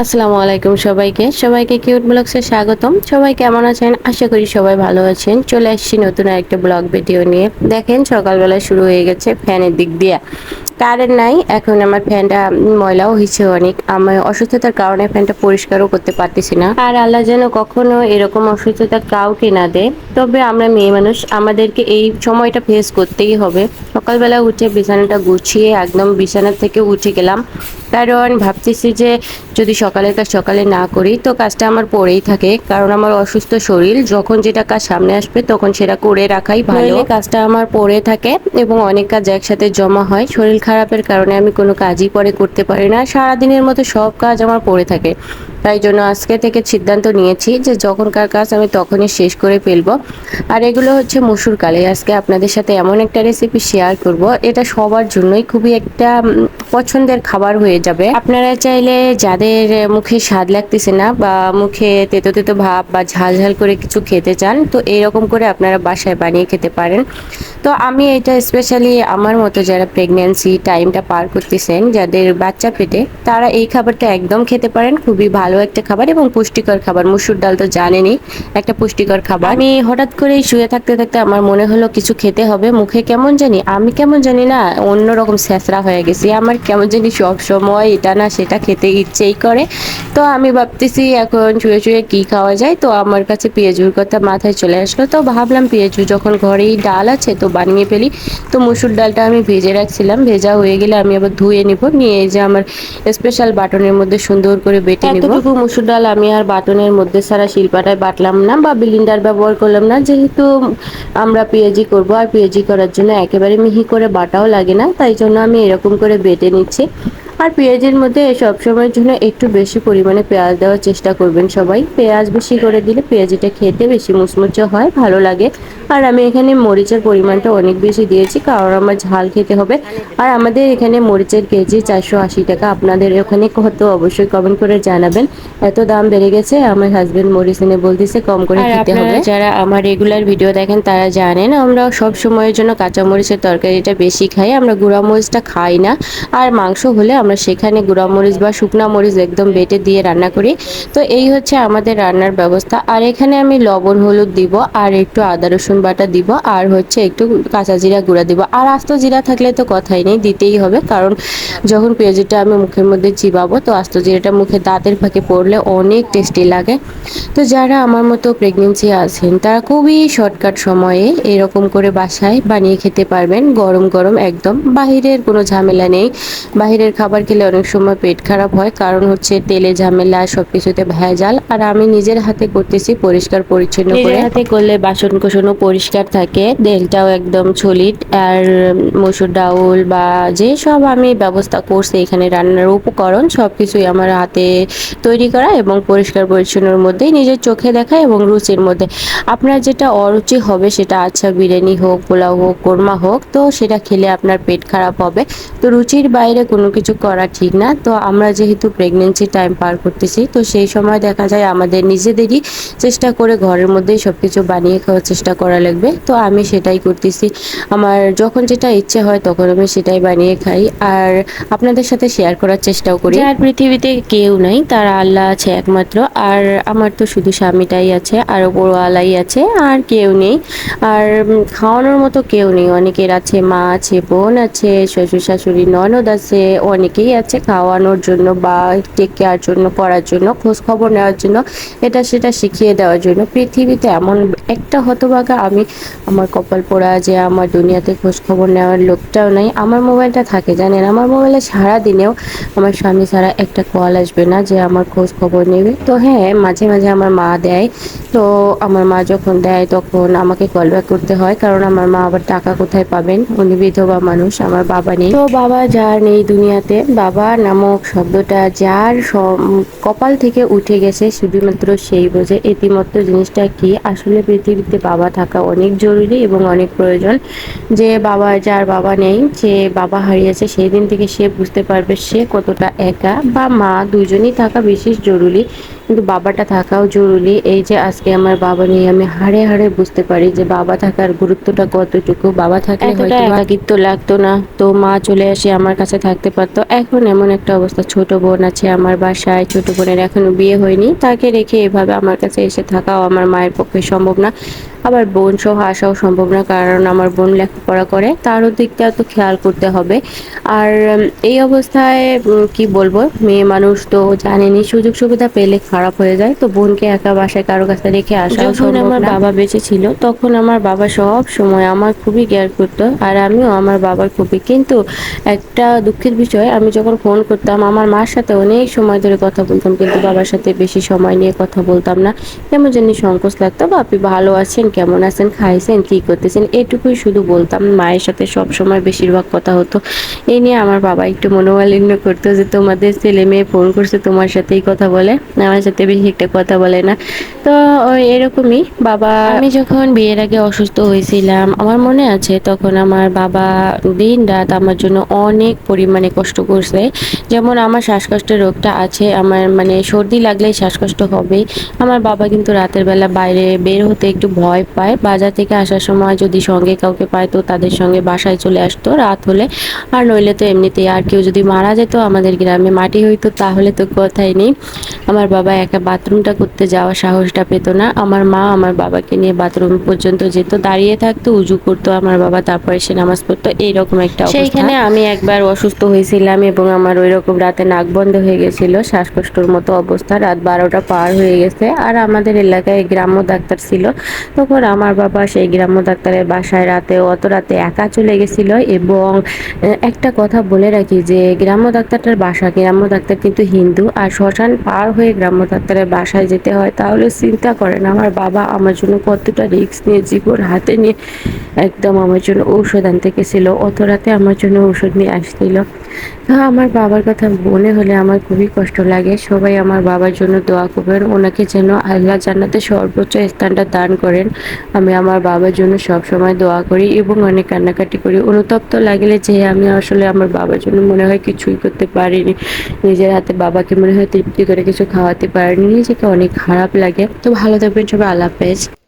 আসসালামু আলাইকুম সবাইকে। সবাইকে কিউট ব্লগসে স্বাগতম। সবাই কেমন আছেন? আশা করি সবাই ভালো আছেন। চলে আসছি নতুন একটা ব্লগ ভিডিও নিয়ে। দেখেন, সকালবেলা শুরু হয়ে গেছে ফ্যানের দিক দিয়ে। কারেন্ট নাই, এখন আমার ফ্যানটা ময়লাও হয়েছে অনেক। আমার অসুস্থতার কারণে ফ্যানটা পরিষ্কারও করতে পারতেছি না। আর আল্লাহ যেন কখনো এরকম অসুস্থতা কাউকে না দেয়। তবে আমরা মেয়ে মানুষ, আমাদেরকে এই সময়টা ফেস করতেই হবে। সকালবেলা উঠে বিছানাটা গুছিয়ে, একদম বিছানা থেকে উঠে গেলাম। কারণ ভাবতেছি যে যদি সকালের কাজ সকালে না করি তো কাজটা আমার পড়েই থাকে। কারণ আমার অসুস্থ শরীর যখন যেটা কাজ সামনে আসবে তখন সেটা করে রাখাই ভালো। কাজটা আমার পড়ে থাকে এবং অনেক কাজ একসাথে জমা হয়। শরীর খারাপের কারণে আমি কোনো কাজই পরে করতে পারি না। সারাদিনের মতো সব কাজ আমার পড়ে থাকে। তাই জন্য আজকে থেকে সিদ্ধান্ত নিয়েছি যে যখনকার কাজ আমি তখনই শেষ করে ফেলব। আর এগুলো হচ্ছে মসুর কালে আজকে আপনাদের সাথে এমন একটা রেসিপি শেয়ার করব। এটা সবার জন্যই খুবই একটা পছন্দের খাবার হয়ে যাবে। আপনারা চাইলে যাদের মুখে স্বাদ লাগতেছে না বা মুখে তেতো তেতো ভাব বা ঝাল ঝাল করে কিছু খেতে চান, তো এরকম করে আপনারা বাসায় বানিয়ে খেতে পারেন। তো আমি এটা স্পেশালি আমার মতো যারা প্রেগন্যান্সি টাইমটা পার করতেছেন, যাদের বাচ্চা পেটে, তারা এই খাবারটা একদম খেতে পারেন। খুবই ভালো একটা খাবার এবং পুষ্টিকর খাবার। মুসুর ডাল তো জানেনই, একটা পুষ্টিকর খাবার। আমি হঠাৎ করে শুয়ে থাকতে থাকতে আমার মনে হলো কিছু খেতে হবে, মুখে কেমন জানি, আমি কেমন জানি না, অন্যরকম স্যাঁচড়া হয়ে গেছি। আমার কেমন জানি সব সময় এটা না সেটা খেতে ইচ্ছেই করে। তো আমি ভাবতেছি এখন শুয়ে শুয়ে কি খাওয়া যায়? তো আমার কাছে পেঁয়াজুর কথা মাথায় চলে আসলো। তো ভাবলাম পেঁয়াজু যখন ঘরেই ডাল আছে তো বানিয়ে ফেলি। তো মুসুর ডালটা আমি ভেজে রাখছিলাম। ভেজা হয়ে গেলে আমি আবার ধুয়ে নিব। নিয়ে যে আমার স্পেশাল বাটনের মধ্যে সুন্দর করে বেটে নিব। মুসুর ডাল আমি আর বাটনের মধ্যে সারা শিল্পাটায় বাটলাম না বা বিলিন্ডার ব্যবহার করলাম না। যেহেতু আমরা পেঁয়াজি করব, আর পেঁয়াজি করার জন্য একেবারে মিহি করে বাটাও লাগে না। তাই জন্য আমি এরকম করে বেটে নিচ্ছি। আর পেঁয়াজের মধ্যে সবসময়ের জন্য একটু বেশি পরিমাণে পেঁয়াজ দেওয়ার চেষ্টা করবেন সবাই। পেঁয়াজ বেশি করে দিলে পেঁয়াজিটা খেতে বেশি মুচমুচে হয় ভালো লাগে। আর আমি এখানে মরিচের পরিমাণটা অনেক বেশি দিয়েছি কারণ আমার ঝাল খেতে হবে। আর আমাদের এখানে মরিচের কেজি চারশো আশি টাকা। আপনাদের ওখানে কত? অবশ্যই কমেন্ট করে জানাবেন। এত দাম বেড়ে গেছে আমার হাজবেন্ড মরিচ এনে বলতেছে কম করে খেতে হবে। যারা আমার রেগুলার ভিডিও দেখেন তারা জানেন আমরা সব সময়ের জন্য কাঁচা মরিচের তরকারিটা বেশি খাই। আমরা গুঁড়া মরিচটা খাই না। আর মাংস হলে আমরা সেখানে গুঁড়া মরিচ বা শুকনা মরিচ একদম বেটে দিয়ে রান্না করি। তো এই হচ্ছে আমাদের রান্নার ব্যবস্থা। আর এখানে আমি লবণ, হলুদ দিব, আর একটু আদা, রসুন বাটা দিব, আর হচ্ছে একটু কাঁচা জিরা গুঁড়া দিব। আর আস্ত জিরা থাকলে তো কথাই নেই, দিতেই হবে। কারণ যখন পেঁয়াজিটা আমি মুখের মধ্যে চিবাবো, তো আস্ত জিরাটা মুখে দাঁতের ফাঁকে পড়লে অনেক টেস্টি লাগে। তো যারা আমার মতো প্রেগনেন্সি আছেন, তারা খুবই শর্টকাট সময়ে এরকম করে বাসায় বানিয়ে খেতে পারবেন। গরম গরম একদম। বাহিরের কোনো ঝামেলা নেই। বাহিরের খাবার খেলে অনেক সময় পেট খারাপ হয় কারণ হচ্ছে তেলে ঝামেলা সবকিছুতে ভেজাল। আর আমি নিজের হাতে করতেছি পরিষ্কার পরিচ্ছন্ন করে। হাতে করলে বাসন কোসনও পরিষ্কার থাকে তেলটাও একদম ছলিট। আর মসুর ডাউল বা যে সব আমি ব্যবস্থা করছি এখানে রান্নার উপকরণ সবকিছুই আমার হাতে তৈরি করা এবং পরিষ্কার পরিচ্ছন্নর মধ্যেই নিজের চোখে দেখা এবং রুচির মধ্যে। আপনার যেটা অরুচি হবে সেটা আচ্ছা বিরিয়ানি হোক পোলাও হোক কোরমা হোক তো সেটা খেলে আপনার পেট খারাপ হবে। তো রুচির বাইরে কোনো কিছু করা ঠিক না। তো আমরা যেহেতু প্রেগনেন্সি টাইম পার করতেছি, তো সেই সময় দেখা যায় আমাদের নিজেদেরই চেষ্টা করে ঘরের মধ্যেই সব কিছু বানিয়ে খাওয়ার চেষ্টা করা লাগবে। তো আমি সেটাই করতেছি। আমার যখন যেটা ইচ্ছে হয় তখন আমি সেটাই বানিয়ে খাই। আর আপনাদের সাথে শেয়ার করার চেষ্টাও করি। আর পৃথিবীতে কেউ নাই, তার আল্লাহ আছে একমাত্র। আর আমার তো শুধু স্বামীটাই আছে, আর ওপরওয়ালাই আছে, আর কেউ নেই। আর খাওয়ানোর মতো কেউ নেই। অনেকের আছে মা আছে, বোন আছে, শ্বশুর শাশুড়ি, ননদ আছে অনেকেই আছে খাওয়ানোর জন্য বা টেক কেয়ার জন্য করার জন্য, খোঁজ খবর নেওয়ার জন্য, এটা সেটা শিখিয়ে দেওয়ার জন্য। পৃথিবীতে এমন একটা হতভাগা আমি, আমার কপাল পোড়া যে আমার দুনিয়াতে খোঁজ খবর নেওয়ার লোকটাও নাই। আমার মোবাইলটা থাকে, জানেন? আমার মোবাইলে সারা দিনেও আমার স্বামী ছাড়া একটা কল আসবে না যে আমার খোঁজ খবর নেবে। তো হ্যাঁ মাঝে মাঝে আমার মা দেয়। তো আমার মা যখন দেয় তখন আমাকে কল ব্যাক করতে হয়, কারণ আমার মা আবার টাকা কোথায় পাবেন? উনি বিধবা মানুষ, আমার বাবা নেই। তো বাবা যার নেই দুনিয়াতে বাবা নামক শব্দটা যার কপাল থেকে উঠে গেছে শুধুমাত্র সেই বোঝে। ইতিমধ্যে জিনিসটা কি? আসলে পৃথিবীতে বাবা থাকা অনেক জরুরি এবং অনেক প্রয়োজন। যে বাবা, যার বাবা নেই, যে বাবা হারিয়েছে সেই দিন থেকে সে বুঝতে পারবে সে কতটা একা বা মা। দুজনই থাকা বিশেষ জরুরি। কিন্তু বাবাটা থাকাও জরুরি। এই যে আজকে আমার বাবা নিয়ে আমি হাড়ে হাড়ে বুঝতে পারি যে বাবা থাকার গুরুত্বটা কতটুকু। বাবা থাকলে হয়তো একাকিত্ব লাগতো না। তো মা চলে আসে আমার কাছে থাকতে পারতো। এখন এমন একটা অবস্থা ছোট বোন আছে আমার বাসায় ছোট বোনের এখনও বিয়ে হয়নি। তাকে রেখে এভাবে আমার কাছে এসে থাকাও আমার মায়ের পক্ষে সম্ভব না। আবার বোন সহ আসাও সম্ভব না কারণ আমার বোন লেখাপড়া করে তারও দিকটা তো খেয়াল করতে হবে। আর এই অবস্থায় কি বলব মেয়ে মানুষ তো জানেনি সুযোগ সুবিধা পেলে খারাপ হয়ে যায়। তো বোনকে একা বাসায় কারও কাছে রেখে আসা যখন আমার বাবা বেঁচে ছিল তখন আমার বাবা সব সময় আমার খুবই কেয়ার করতো আর আমিও আমার বাবার খুবই। কিন্তু একটা দুঃখের বিষয় আমি যখন ফোন করতাম আমার মার সাথে অনেক সময় ধরে কথা বলতাম কিন্তু বাবার সাথে বেশি সময় নিয়ে কথা বলতাম না। কেমন জানি সংকোচ লাগতো বা আপনি ভালো আছেন? কেমন আছেন, খাইছেন, কি করতেছেন, এটুকুই শুধু বলতাম। মায়ের সাথে সব সময় বেশিরভাগ কথা হতো। এই নিয়ে আমার বাবা একটু মনোমালিন্য করতো যে তোমাদের ছেলে মেয়ে ফোন করছে, তোমার সাথেই কথা বলে। আমার সাথে বেশি একটা কথা বলে না। তো ওই এরকমই বাবা আমি যখন বিয়ের আগে অসুস্থ হয়েছিলাম, আমার মনে আছে তখন আমার বাবা দিন রাত আমার জন্য অনেক পরিমাণে কষ্ট করছে। যেমন আমার শ্বাসকষ্টের রোগটা আছে, আমার মানে সর্দি লাগলেই শ্বাসকষ্ট হবেই আমার বাবা কিন্তু রাতের বেলা বাইরে বের হতে একটু ভয় পায়। বাজার থেকে আসার সময় যদি সঙ্গে কাউকে পায় তো তাদের সঙ্গে বাসায় চলে আসতো রাত হলে। আর নইলে তো এমনিতেই আর কেউ যদি মারা যেত, আমাদের গ্রামে মাটি হইতো, তাহলে তো কথাই নেই। আমার বাবা একা বাথরুমটা করতে যাওয়ার সাহসটা পেত না। আমার মা আমার বাবাকে নিয়ে বাথরুম পর্যন্ত যেত, দাঁড়িয়ে থাকতো, উজু করতো আমার বাবা, তারপরে সে নামাজ পড়তো। এইরকম একটা সেইখানে আমি একবার অসুস্থ হয়েছিলাম এবং আমার ওই রকম রাতে নাক বন্ধ হয়ে গেছিল, শ্বাসকষ্টর মতো অবস্থা। রাত বারোটা পার হয়ে গেছে আর আমাদের এলাকায় গ্রাম্য ডাক্তার ছিল। তখন আমার বাবা সেই গ্রাম্য ডাক্তারের বাসায় রাতে, অত রাতে একা চলে গেছিল এবং একটা কথা বলে রাখি যে, গ্রাম্য ডাক্তারটার বাসা, গ্রাম্য ডাক্তার কিন্তু হিন্দু। আর শ্মশান পার হয়ে গ্রাম্য ডাক্তারের বাসায় যেতে হয়, তাহলে চিন্তা করেন, আমার বাবা আমার জন্য কতটা রিস্ক নিয়ে, জীবন হাতে নিয়ে একদম আমার জন্য ঔষধ আনতে গেছিল অত রাতে আমার জন্য ঔষধ নিয়ে আসছিল। আমার বাবার কথা মনে হলে আমার খুবই কষ্ট লাগে। সবাই আমার বাবার জন্য দোয়া করবেন। ওনাকে যেন আল্লাহ জান্নাতে সর্বোচ্চ স্থানটা দান করেন। আমি আমার বাবার জন্য সব সময় দোয়া করি এবং অনেক কান্নাকাটি করি। অনুতপ্ত লাগলে যে আমি আসলে আমার বাবার জন্য মনে হয় কিছুই করতে পারিনি। নিজের হাতে বাবাকে মনে হয় তৃপ্তি করে কিছু খাওয়াতে পারিনি। নিজেকে অনেক খারাপ লাগে। তো ভালো থাকবেন সবাই। আল্লাহ হাফেজ।